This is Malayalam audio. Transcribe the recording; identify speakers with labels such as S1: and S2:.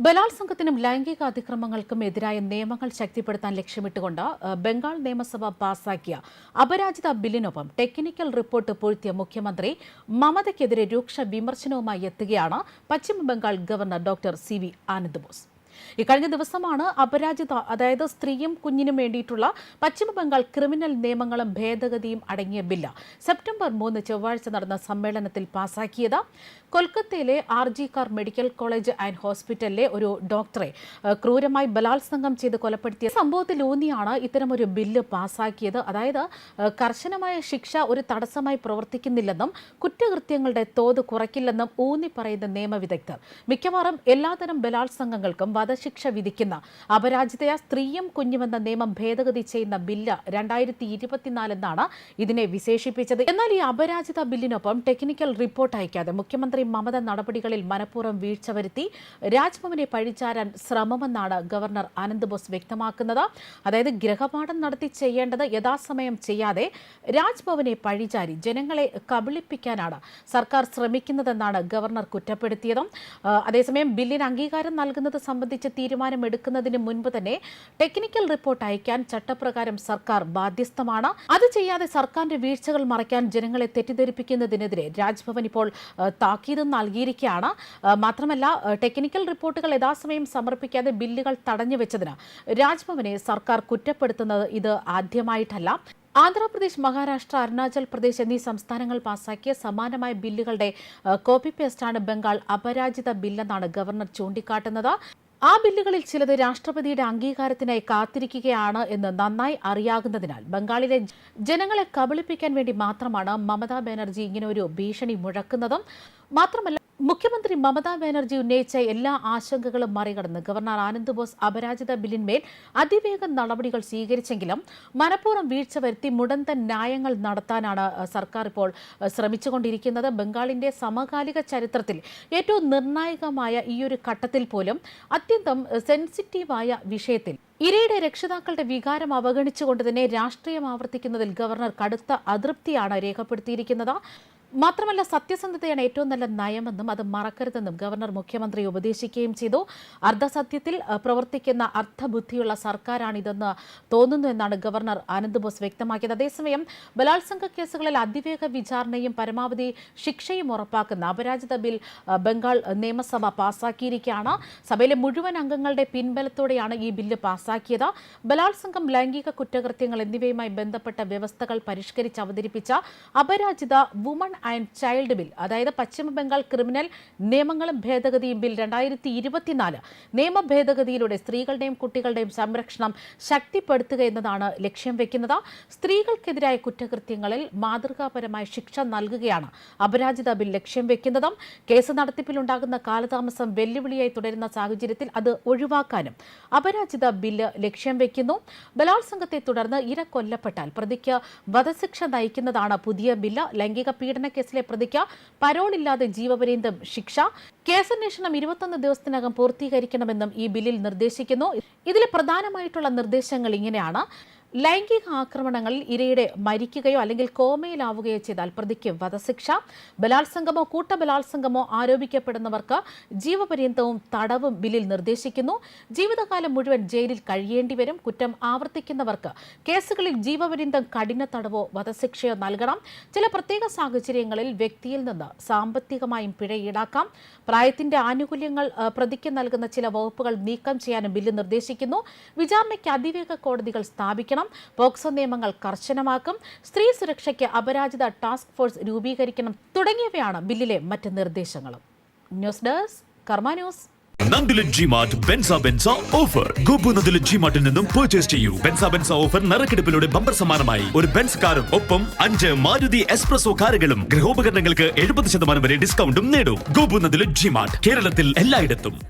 S1: ബലാത്സംഗത്തിനും ലൈംഗിക അതിക്രമങ്ങൾക്കും എതിരായ നിയമങ്ങൾ ശക്തിപ്പെടുത്താൻ ലക്ഷ്യമിട്ടുകൊണ്ട് ബംഗാൾ നിയമസഭ പാസാക്കിയ അപരാജിത ബില്ലിനൊപ്പം ടെക്നിക്കൽ റിപ്പോർട്ട് പൊഴുത്തിയ മുഖ്യമന്ത്രി മമതയ്ക്കെതിരെ രൂക്ഷ വിമർശനവുമായി എത്തുകയാണ് പശ്ചിമ Bengal governor doctor C V Anand Bose ഇക്കഴിഞ്ഞ ദിവസമാണ് അപരാജിത അതായത് സ്ത്രീയും കുഞ്ഞിനും വേണ്ടിയിട്ടുള്ള പശ്ചിമബംഗാൾ ക്രിമിനൽ നിയമങ്ങളും ഭേദഗതിയും അടങ്ങിയ ബില്ല്. സെപ്റ്റംബർ മൂന്ന് ചൊവ്വാഴ്ച നടന്ന സമ്മേളനത്തിൽ പാസാക്കിയത് കൊൽക്കത്തയിലെ R G Kar medical college and ഹോസ്പിറ്റലിലെ ഒരു ഡോക്ടറെ ക്രൂരമായി ബലാത്സംഗം ചെയ്ത് കൊലപ്പെടുത്തിയ സംഭവത്തിൽ ഊന്നിയാണ് ഇത്തരമൊരു ബില്ല് പാസാക്കിയത്. അതായത് കർശനമായ ശിക്ഷ ഒരു തടസ്സമായി പ്രവർത്തിക്കുന്നില്ലെന്നും കുറ്റകൃത്യങ്ങളുടെ തോത് കുറയ്ക്കില്ലെന്നും ഊന്നി പറയുന്ന നിയമവിദഗ്ധർ. മിക്കവാറും എല്ലാതരം ബലാത്സംഗങ്ങൾക്കും വധശിക്ഷ വിധിക്കുന്ന അപരാജിതയ സ്ത്രീയും കുഞ്ഞുമെന്ന നിയമം ഭേദഗതി ചെയ്യുന്ന ബില്ല് രണ്ടായിരത്തി ഇരുപത്തിനാലെന്നാണ് ഇതിനെ വിശേഷിപ്പിച്ചത്. എന്നാൽ ഈ അപരാജിത ബില്ലിനൊപ്പം ടെക്നിക്കൽ റിപ്പോർട്ട് അയക്കാതെ മുഖ്യമന്ത്രി മമത നടപടികളിൽ മനഃപൂർവം വീഴ്ച വരുത്തി രാജ്ഭവനെ പഴിച്ചാരാൻ ശ്രമമെന്നാണ് ഗവർണർ ആനന്ദ് ബോസ് വ്യക്തമാക്കുന്നത്. അതായത് ഗ്രഹപാഠം നടത്തി ചെയ്യേണ്ടത് യഥാസമയം ചെയ്യാതെ രാജ്ഭവനെ പഴിചാരി ജനങ്ങളെ കബളിപ്പിക്കാനാണ് സർക്കാർ ശ്രമിക്കുന്നതെന്നാണ് ഗവർണർ കുറ്റപ്പെടുത്തിയതും. അതേസമയം ബില്ലിന് അംഗീകാരം നൽകുന്നത് സംബന്ധിച്ച് തീരുമാനമെടുക്കുന്നതിന് മുൻപ് തന്നെ ടെക്നിക്കൽ റിപ്പോർട്ട് അയക്കാൻ ചട്ടപ്രകാരം സർക്കാർ ബാധ്യസ്ഥമാണ്. അത് ചെയ്യാതെ സർക്കാരിന്റെ വീഴ്ചകൾ മറയ്ക്കാൻ ജനങ്ങളെ തെറ്റിദ്ധരിപ്പിക്കുന്നതിനെതിരെ രാജ്ഭവൻ ഇപ്പോൾ താക്കീത് നൽകിയിരിക്കുകയാണ്. മാത്രമല്ല ടെക്നിക്കൽ റിപ്പോർട്ടുകൾ യഥാസമയം സമർപ്പിക്കാതെ ബില്ലുകൾ തടഞ്ഞു വെച്ചതിന് രാജ്ഭവനെ സർക്കാർ കുറ്റപ്പെടുത്തുന്നത് ഇത് ആദ്യമായിട്ടല്ല. ആന്ധ്രാപ്രദേശ് മഹാരാഷ്ട്ര അരുണാചൽ പ്രദേശ് എന്നീ സംസ്ഥാനങ്ങൾ പാസാക്കിയ സമാനമായ ബില്ലുകളുടെ കോപ്പി പേസ്റ്റാണ് ബംഗാൾ അപരാജിത ബില്ലെന്നാണ് ഗവർണർ ചൂണ്ടിക്കാട്ടുന്നത്. ആ ബില്ലുകളിൽ ചിലത് രാഷ്ട്രപതിയുടെ അംഗീകാരത്തിനായി കാത്തിരിക്കുകയാണ് എന്ന് നന്നായി അറിയാകുന്നതിനാൽ ബംഗാളിലെ ജനങ്ങളെ കബളിപ്പിക്കാൻ വേണ്ടി മാത്രമാണ് മമതാ ബാനർജി ഇങ്ങനെ ഒരു ഭീഷണി മുഴക്കുന്നതും. മാത്രമല്ല മുഖ്യമന്ത്രി മമതാ ബാനർജി ഉന്നയിച്ച എല്ലാ ആശങ്കകളും മറികടന്ന് ഗവർണർ ആനന്ദ് ബോസ് അപരാജിത ബില്ലിന്മേൽ അതിവേഗം നടപടികൾ സ്വീകരിച്ചെങ്കിലും മനഃപൂർവം വീഴ്ച വരുത്തി മുടന്തൻ ന്യായങ്ങൾ നടത്താനാണ് സർക്കാർ ഇപ്പോൾ ശ്രമിച്ചുകൊണ്ടിരിക്കുന്നത്. ബംഗാളിന്റെ സമകാലിക ചരിത്രത്തിൽ ഏറ്റവും നിർണായകമായ ഈ ഒരു ഘട്ടത്തിൽ പോലും അത്യന്തം സെൻസിറ്റീവായ വിഷയത്തിൽ ഇരയുടെ രക്ഷിതാക്കളുടെ വികാരം അവഗണിച്ചുകൊണ്ട് തന്നെ രാഷ്ട്രീയം ആവർത്തിക്കുന്നതിൽ ഗവർണർ കടുത്ത അതൃപ്തിയാണ് രേഖപ്പെടുത്തിയിരിക്കുന്നത്. മാത്രമല്ല സത്യസന്ധതയാണ് ഏറ്റവും നല്ല നയമെന്നും അത് മറക്കരുതെന്നും ഗവർണർ മുഖ്യമന്ത്രി ഉപദേശിക്കുകയും ചെയ്തു. അർദ്ധസത്യത്തിൽ പ്രവർത്തിക്കുന്ന അർത്ഥബുദ്ധിയുള്ള സർക്കാരാണിതെന്ന് തോന്നുന്നു എന്നാണ് ഗവർണർ ആനന്ദ് ബോസ് വ്യക്തമാക്കിയത്. അതേസമയം ബലാത്സംഗ കേസുകളിൽ അതിവേഗ വിചാരണയും പരമാവധി ശിക്ഷയും ഉറപ്പാക്കുന്ന അപരാജിത ബിൽ ബംഗാൾ നിയമസഭ പാസാക്കിയിരിക്കുകയാണ്. സഭയിലെ മുഴുവൻ അംഗങ്ങളുടെ പിൻബലത്തോടെയാണ് ഈ ബില്ല് പാസാക്കിയത്. ബലാത്സംഗം ലൈംഗിക കുറ്റകൃത്യങ്ങൾ എന്നിവയുമായി ബന്ധപ്പെട്ട വ്യവസ്ഥകൾ പരിഷ്കരിച്ച് അവതരിപ്പിച്ച Aparajita woman and child bill. അതായത് പശ്ചിമ ബംഗാൾ ക്രിമിനൽ നിയമങ്ങളും ഭേദഗതിയും ബിൽ രണ്ടായിരത്തി ഇരുപത്തിനാല് നിയമ ഭേദഗതിയിലൂടെ സ്ത്രീകളുടെയും കുട്ടികളുടെയും സംരക്ഷണം ശക്തിപ്പെടുത്തുക എന്നതാണ് ലക്ഷ്യം വെക്കുന്നത്. സ്ത്രീകൾക്കെതിരായ കുറ്റകൃത്യങ്ങളിൽ മാതൃകാപരമായ ശിക്ഷ നൽകുകയാണ് അപരാജിത ബിൽ ലക്ഷ്യം വെക്കുന്നതും. കേസ് നടത്തിപ്പിലുണ്ടാകുന്ന കാലതാമസം വെല്ലുവിളിയായി തുടരുന്ന സാഹചര്യത്തിൽ അത് ഒഴിവാക്കാനും അപരാജിത ബില്ല് ലക്ഷ്യം വെക്കുന്നു. ബലാത്സംഗത്തെ തുടർന്ന് ഇര കൊല്ലപ്പെട്ടാൽ പ്രതിക്ക് വധശിക്ഷ നയിക്കുന്നതാണ് പുതിയ ബില്ല്. ലൈംഗിക പീഡന കേസിലെ പ്രതിക്ക് പരോളില്ലാതെ ജീവപര്യന്തം ശിക്ഷ. കേസന്വേഷണം ഇരുപത്തൊന്ന് ദിവസത്തിനകം പൂർത്തീകരിക്കണമെന്നും ഈ ബില്ലിൽ നിർദ്ദേശിക്കുന്നു. ഇതിലെ പ്രധാനമായിട്ടുള്ള നിർദ്ദേശങ്ങൾ ഇങ്ങനെയാണ്. ലൈംഗിക ആക്രമണങ്ങളിൽ ഇരയുടെ മരിക്കുകയോ അല്ലെങ്കിൽ കോമയിലാവുകയോ ചെയ്താൽ പ്രതിക്ക് വധശിക്ഷ ബലാത്സംഗമോ കൂട്ടബലാത്സംഗമോ ആരോപിക്കപ്പെടുന്നവർക്ക് ജീവപര്യന്തവും തടവും ബില്ലിൽ നിർദ്ദേശിക്കുന്നു. ജീവിതകാലം മുഴുവൻ ജയിലിൽ കഴിയേണ്ടി വരും. കുറ്റം ആവർത്തിക്കുന്നവർക്ക് കേസുകളിൽ ജീവപര്യന്തം കഠിന തടവോ വധശിക്ഷയോ നൽകണം. ചില പ്രത്യേക സാഹചര്യങ്ങളിൽ വ്യക്തിയിൽ നിന്ന് സാമ്പത്തികമായും പിഴ ഈടാക്കാം. പ്രായത്തിന്റെ ആനുകൂല്യങ്ങൾ പ്രതിക്ക് നൽകുന്ന ചില വകുപ്പുകൾ നീക്കം ചെയ്യാനും ബില്ല് നിർദ്ദേശിക്കുന്നു. വിചാരണയ്ക്ക് അതിവേഗ കോടതികൾ സ്ഥാപിക്കണം. പോക്സോ നിയമങ്ങൾ കർശനമാക്കും. സ്ത്രീ സുരക്ഷയ്ക്ക് അപരാജിത ടാസ്ക് ഫോഴ്സ് രൂപീകരിക്കണം തുടങ്ങിയവയാണ് ബില്ലിലെ മറ്റ് നിർദ്ദേശങ്ങളും. News desk Karma news.
S2: Nandila ജി ബെൻസ ബെൻസ ഓഫർ നിന്നും പർച്ചേസ് ചെയ്യൂ. ഓഫർ ബമ്പർ ഒരു ബെൻസ് കാറും ഒപ്പം അഞ്ച് മാരുതി എക്സ്പ്രസോ കാറുകളും എഴുപത് ശതമാനം വരെ ഡിസ്കൗണ്ടും നേടും. ഗോപു നന്ദില ജി മാർട്ട് കേരളത്തിൽ എല്ലായിടത്തും.